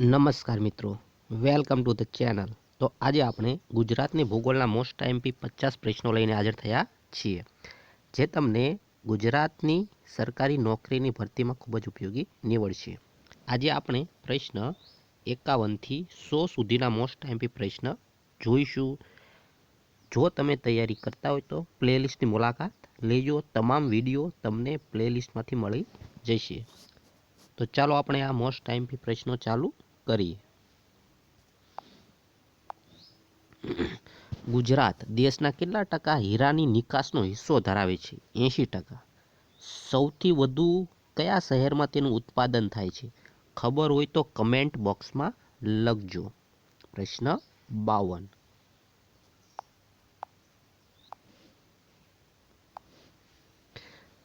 નમસ્કાર મિત્રો, welcome to the channel. તો આજે આપણે ગુજરાતની ભૂગોળના મોસ્ટ ટાઈમપી પચાસ પ્રશ્નો લઈને હાજર થયા છીએ, જે તમને ગુજરાતની સરકારી નોકરીની ભરતીમાં ખૂબ જ ઉપયોગી નીવડશે. આજે આપણે પ્રશ્ન એકાવનથી સો સુધીના મોસ્ટ ટાઈમપી પ્રશ્ન જોઈશું. જો તમે તૈયારી કરતા હોય તો પ્લેલિસ્ટની મુલાકાત લેજો. તમામ વીડિયો તમને પ્લેલિસ્ટમાંથી મળી જશે. તો ચાલો આપણે આ મોસ્ટ ટાઈમથી પ્રશ્નો ચાલુ કરીએ ગુજરાત દેશના કેટલા ટકા હીરાની નિકાસનો હિસ્સો ધરાવે છે? એંશી ટકા. સૌથી વધુ કયા શહેરમાં તેનું ઉત્પાદન થાય છે? ખબર હોય તો કમેન્ટ બોક્સમાં લખજો. પ્રશ્ન બાવન.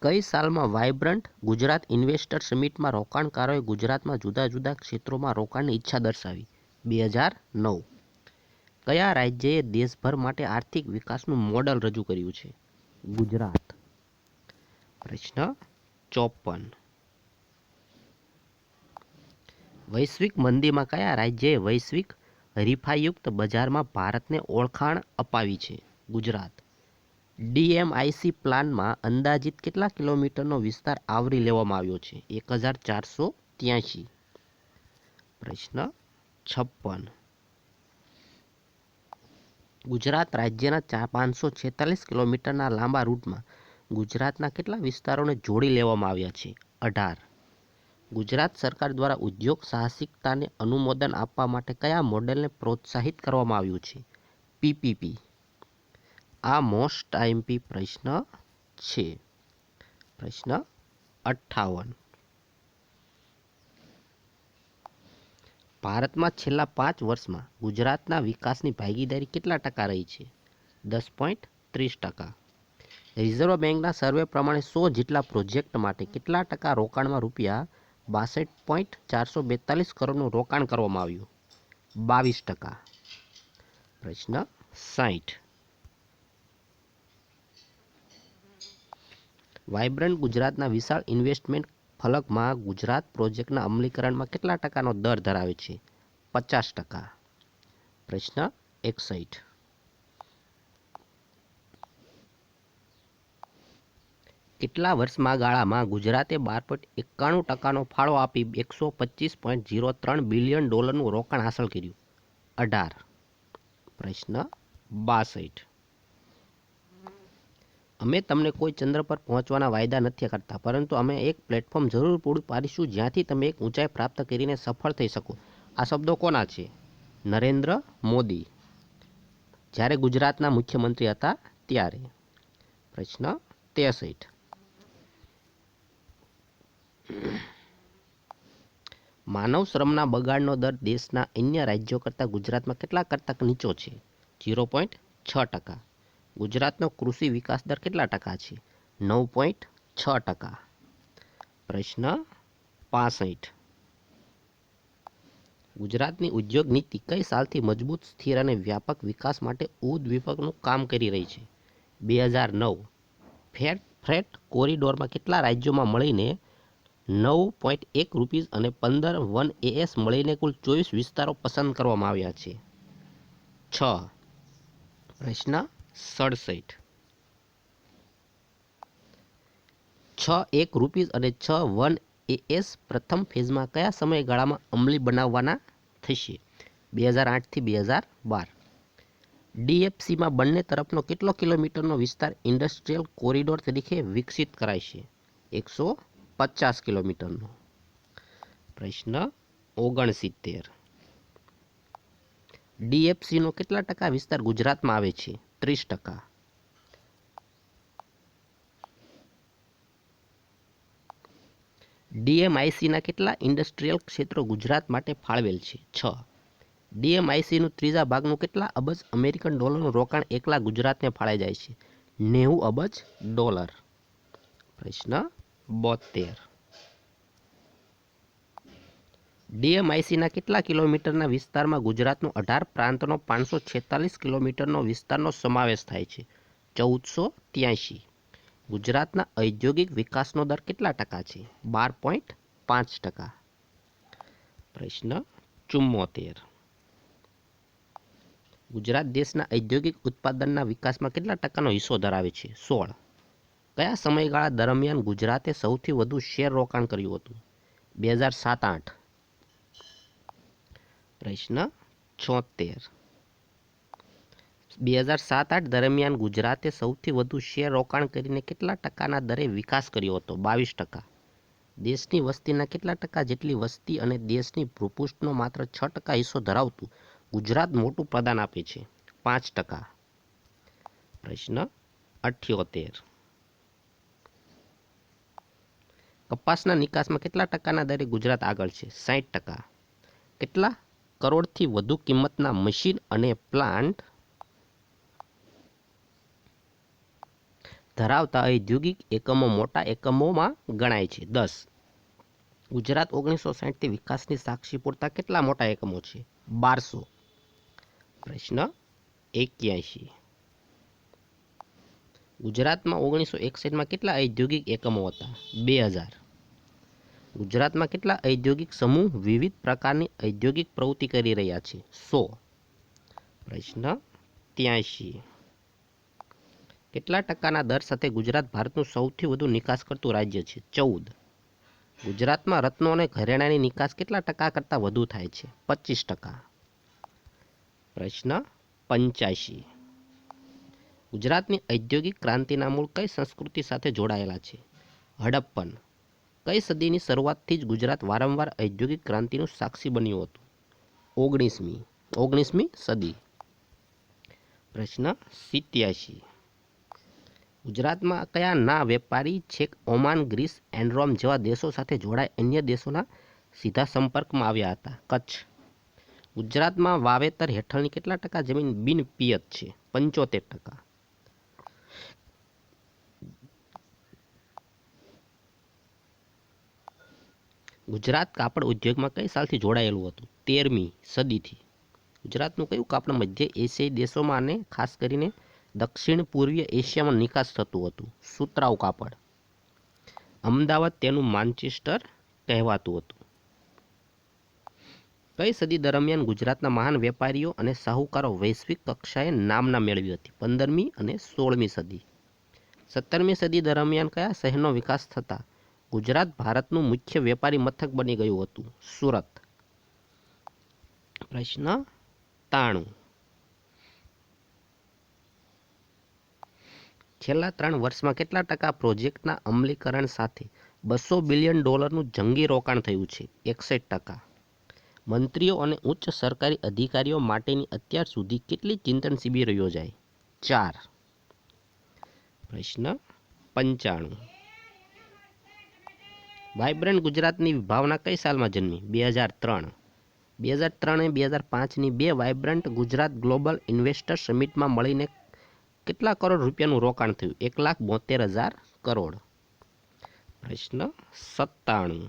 કઈ સાલમાં વાઇબ્રન્ટ ગુજરાત ઇન્વેસ્ટર સમિટમાં રોકાણકારોએ ગુજરાતમાં જુદા જુદા ક્ષેત્રોમાં રોકાણની ઈચ્છા દર્શાવી? બે હજાર નવ. કયા રાજ્યએ દેશભર માટે આર્થિક વિકાસનું મોડલ રજૂ કર્યું છે? ગુજરાત. પ્રશ્ન ચોપન. વૈશ્વિક મંદીમાં કયા રાજ્યએ વૈશ્વિક હરીફાયુક્ત બજારમાં ભારતને ઓળખાણ અપાવી છે? ગુજરાત. ડીએમઆઈસી પ્લાનમાં અંદાજિત કેટલા કિલોમીટરનો વિસ્તાર આવરી લેવામાં આવ્યો છે? એક હજાર ચારસો ત્યાંશી. પ્રશ્ન છપ્પન. ગુજરાત રાજ્યના ચા પાંચસો છેતાલીસ કિલોમીટરના લાંબા રૂટમાં ગુજરાતના કેટલા વિસ્તારોને જોડી લેવામાં આવ્યા છે? અઢાર. ગુજરાત સરકાર દ્વારા ઉદ્યોગ સાહસિકતાને અનુમોદન આપવા માટે કયા મોડેલને પ્રોત્સાહિત કરવામાં આવ્યું છે? પીપીપી આ મોસ્ટ આઈમ્પી પ્રશ્ન છે. પ્રશ્ન અઠ્ઠાવન. ભારતમાં છેલ્લા પાંચ વર્ષમાં ગુજરાતના વિકાસની ભાગીદારી કેટલા ટકા રહી છે? દસ પોઈન્ટ ત્રીસ ટકા. રિઝર્વ બેંકના સર્વે પ્રમાણે સો જેટલા પ્રોજેક્ટ માટે કેટલા ટકા રોકાણમાં રૂપિયા બાસઠ પોઈન્ટ ચારસો બેતાલીસ કરોડનું રોકાણ કરવામાં આવ્યું? બાવીસ ટકા. પ્રશ્ન સાઠ વાઇબ્રન્ટ ગુજરાતના વિશાળ ઇન્વેસ્ટમેન્ટ ફલકમાં ગુજરાત પ્રોજેક્ટના અમલીકરણમાં કેટલા ટકાનો દર ધરાવે છે? પચાસ ટકા. પ્રશ્ન એકસઠ. કેટલા વર્ષમાં ગાળામાં ગુજરાતે બાર પોઈન્ટ એકાણું ટકાનો ફાળો આપી એકસો પચીસ પોઈન્ટ ઝીરો ત્રણ બિલિયન ડોલરનું રોકાણ હાંસલ કર્યું? અઢાર. પ્રશ્ન બાસઠ. અમે તમને કોઈ ચંદ્ર પર પહોંચવાના વાયદા નથી કરતા, પરંતુ અમે એક પ્લેટફોર્મ જરૂર પૂરું પાડીશું જ્યાંથી તમે એક ઊંચાઈ પ્રાપ્ત કરીને સફળ થઈ શકો. આ શબ્દો કોના છે? નરેન્દ્ર મોદી. જ્યારે ગુજરાતના મુખ્યમંત્રી હતા ત્યારે. પ્રશ્ન ત્રેસઠ. માનવ શ્રમના બગાડનો દર દેશના અન્ય રાજ્યો કરતાં ગુજરાતમાં કેટલા કરતાં નીચો છે? ઝીરો પોઈન્ટ છ ટકા. ગુજરાતનો કૃષિ વિકાસ દર કેટલા ટકા છે? નવ પોઈન્ટ છ ટકા. પ્રશ્ન પાસઠ. ગુજરાતની ઉદ્યોગ નીતિ કઈ સાલથી મજબૂત, સ્થિર અને વ્યાપક વિકાસ માટે ઉદ્દીપકનું કામ કરી રહી છે? બે હજાર નવ. ફેટ ફ્રેટ કોરિડોરમાં કેટલા રાજ્યોમાં મળીને નવ પોઈન્ટ એક રૂપીઝ અને પંદર વન એએસ મળીને કુલ ચોવીસ વિસ્તારો પસંદ કરવામાં આવ્યા છે? છ. પ્રશ્ન સડસઠ. છ એક રૂપીઝ અને છ વન એએસ પ્રથમ ફેઝમાં કયા સમયગાળામાં અમલી બનાવવાના થશે? બે હજાર આઠથી બે હજાર બાર. ડીએફસીમાં બંને તરફનો કેટલો કિલોમીટરનો વિસ્તાર ઇન્ડસ્ટ્રીયલ કોરિડોર તરીકે વિકસિત કરાય છે એકસો પચાસ કિલોમીટરનો. પ્રશ્ન ઓગણસિત્તેર. ડીએફસીનો કેટલા ટકા વિસ્તાર ગુજરાતમાં આવે છે? ત્રીસ ટકા. ડીએમઆઈસીના કેટલા ઇન્ડસ્ટ્રીયલ ક્ષેત્રો ગુજરાત માટે ફાળવેલ છે? છ. ડીએમઆઈસીનું ત્રીજા ભાગનું કેટલા અબજ અમેરિકન ડોલરનું રોકાણ એકલા ગુજરાતને ફાળે જાય છે? નેવું અબજ ડોલર. પ્રશ્ન બોતેર. ડીએમઆઈસીના કેટલા કિલોમીટરના વિસ્તારમાં ગુજરાતનો અઢાર પ્રાંતનો પાંચસો છેતાલીસ કિલોમીટરનો વિસ્તારનો સમાવેશ થાય છે? ચૌદસો ત્યાંશી. ગુજરાતના ઔદ્યોગિક વિકાસનો દર કેટલા ટકા છે? બાર પોઈન્ટ પાંચ ટકા. પ્રશ્ન ચુમ્મોતેર. ગુજરાત દેશના ઔદ્યોગિક ઉત્પાદનના વિકાસમાં કેટલા ટકાનો હિસ્સો ધરાવે છે? સોળ. કયા સમયગાળા દરમિયાન ગુજરાતે સૌથી વધુ શેર રોકાણ કર્યું હતું? બે હજાર સાત આઠ. પ્રશ્ન છોતેર. બે હજાર સાત આઠ દરમિયાન ગુજરાતે સૌથી વધુ શેર રોકાણ કરીને કેટલા ટકાના દરે વિકાસ કર્યો હતો? બાવીસ ટકા. દેશની વસ્તીના કેટલા ટકા? જેટલી વસ્તી અને દેશની ભૂપૃષ્ઠનો માત્ર છ ટકા હિસ્સો ધરાવતું ગુજરાત મોટું પ્રદાન આપે છે. પાંચ ટકા. પ્રશ્ન અઠ્યોતેર. કપાસના નિકાસમાં કેટલા ટકાના દરે ગુજરાત આગળ છે? સાઠ ટકા. કેટલા કરોડથી વધુ કિંમતના મશીન અને પ્લાન્ટ ધરાવતા ઔદ્યોગિક એકમો મોટા એકમોમાં ગણાય છે. દસ. ગુજરાત ઓગણીસો સાઠથી વિકાસની સાક્ષી પૂરતા કેટલા મોટા એકમો છે? બારસો. પ્રશ્ન એક્યાસી ગુજરાતમાં ઓગણીસો એકસઠમાં કેટલા ઔદ્યોગિક એકમો હતા? બે હજાર. ગુજરાતમાં કેટલા ઔદ્યોગિક સમૂહ વિવિધ પ્રકારની ઔદ્યોગિક પ્રવૃત્તિ કરી રહ્યા છે? સો. પ્રશ્ન ત્યાંશી. કેટલા ટકાના દર સાથે ગુજરાત ભારતનું સૌથી વધુ નિકાસ કરતું રાજ્ય છે? ચૌદ. ગુજરાતમાં રત્નો અને ઘરેણાની નિકાસ કેટલા ટકા કરતાં વધુ થાય છે? પચીસ ટકા. પ્રશ્ન પંચ્યાસી ગુજરાતની ઔદ્યોગિક ક્રાંતિના મૂળ કઈ સંસ્કૃતિ સાથે જોડાયેલા છે? હડપ્પન. કઈ સદીની શરૂઆતથી જ ગુજરાત વારંવાર ઔદ્યોગિક ક્રાંતિનું સાક્ષી બન્યું હતું? ઓગણીસમી. ઓગણીસમી સદી. પ્રશ્ન સિત્યાસી ગુજરાતમાં કયા ના વેપારી છેક ઓમાન, ગ્રીસ એન્ડ્રોમ જેવા દેશો સાથે જોડાય અન્ય દેશોના સીધા સંપર્કમાં આવ્યા હતા? કચ્છ. ગુજરાતમાં વાવેતર હેઠળની કેટલા ટકા જમીન બિનપિયત છે? પંચોતેર ટકા. ગુજરાત કાપડ ઉદ્યોગમાં કઈ સાલથી જોડાયેલું હતું? તેરમી સદીથી. ગુજરાતનું કયું કાપડ મધ્ય એશિયાઈ દેશોમાં અને ખાસ કરીને દક્ષિણ પૂર્વીય એશિયામાં નિકાસ થતું હતું? સુતરાઉ કાપડ. અમદાવાદ તેનું માન્ચેસ્ટર કહેવાતું હતું. કઈ સદી દરમિયાન ગુજરાતના મહાન વેપારીઓ અને સાહુકારો વૈશ્વિક કક્ષાએ નામના મેળવી હતી? પંદરમી અને સોળમી સદી. સત્તરમી સદી દરમિયાન કયા શહેરનો વિકાસ થતાં? ગુજરાત ભારતનું મુખ્ય વેપારી મથક બની ગયું હતું. સુરત. પ્રશ્ન તાણું. છેલ્લા ત્રણ વર્ષમાં કેટલા ટકા પ્રોજેક્ટના અમલીકરણ સાથે બસો બિલિયન ડોલરનું જંગી રોકાણ થયું છે? એકસઠ ટકા. મંત્રીઓ અને ઉચ્ચ સરકારી અધિકારીઓ માટેની અત્યાર સુધી કેટલી ચિંતન શિબિર યોજાઈ? ચાર. પ્રશ્ન પંચાણું. વાઇબ્રન્ટ ગુજરાતની વિભાવના કઈ સાલમાં જન્મી? બે હજાર ત્રણ. બે હજાર ત્રણ બે હજાર પાંચની બે વાઇબ્રન્ટ ગુજરાત ગ્લોબલ ઇન્વેસ્ટર સમિટમાં મળીને કેટલા કરોડ રૂપિયાનું રોકાણ થયું? એક લાખ બોતેર હજાર કરોડ. પ્રશ્ન સત્તાણું.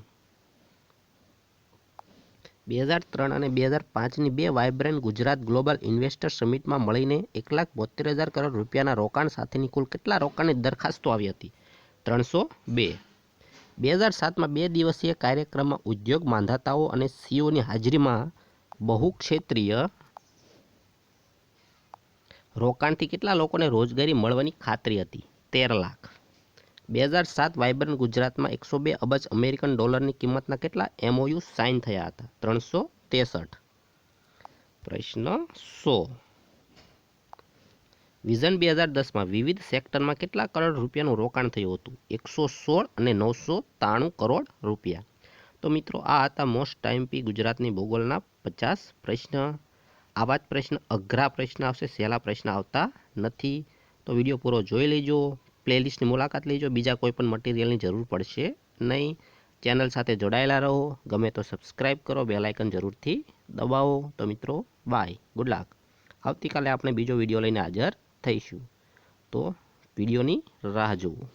બે હજાર ત્રણ અને બે હજાર પાંચની બે વાઇબ્રન્ટ ગુજરાત ગ્લોબલ ઇન્વેસ્ટર સમિટમાં મળીને એક લાખ બોતેર હજાર કરોડ રૂપિયાના રોકાણ સાથેની કુલ કેટલા રોકાણની દરખાસ્તો આવી હતી? ત્રણસો બે. બે હજાર સાતમાં બે દિવસીય કાર્યક્રમમાં ઉદ્યોગ માંધાતાઓ અને સીઓની હાજરીમાં બહુક્ષેત્રીય રોકાણથી કેટલા લોકોને રોજગારી મળવાની ખાતરી હતી? તેર લાખ. બે હજાર સાત વાઇબ્રન્ટ ગુજરાતમાં એકસો બે અબજ અમેરિકન ડોલરની કિંમતના કેટલા એમઓયુ સાઇન થયા હતા? ત્રણસો ત્રેસઠ પ્રશ્ન સો. વિઝન બે હજાર દસમાં વિવિધ સેક્ટરમાં કેટલા કરોડ રૂપિયાનું રોકાણ થયું હતું? એકસો સોળ અને નવસો ત્રાણું કરોડ રૂપિયા. તો મિત્રો, આ હતા મોસ્ટ ટાઈમ પી ગુજરાતની ભૂગોળના પચાસ પ્રશ્ન. આવા જ પ્રશ્ન, અઘરા પ્રશ્ન આવશે, સહેલા પ્રશ્ન આવતા નથી. તો વીડિયો પૂરો જોઈ લેજો પ્લેલિસ્ટની મુલાકાત લેજો, બીજા કોઈ પણ મટીરિયલની જરૂર પડશે નહીં. ચેનલ સાથે જોડાયેલા રહો, ગમે તો સબસ્ક્રાઈબ કરો બેલાઇકન જરૂરથી દબાવો. તો મિત્રો બાય ગુડ લક આવતીકાલે આપણે બીજો વીડિયો લઈને હાજર થઈશું. તો વિડીયોની રાહ જોવું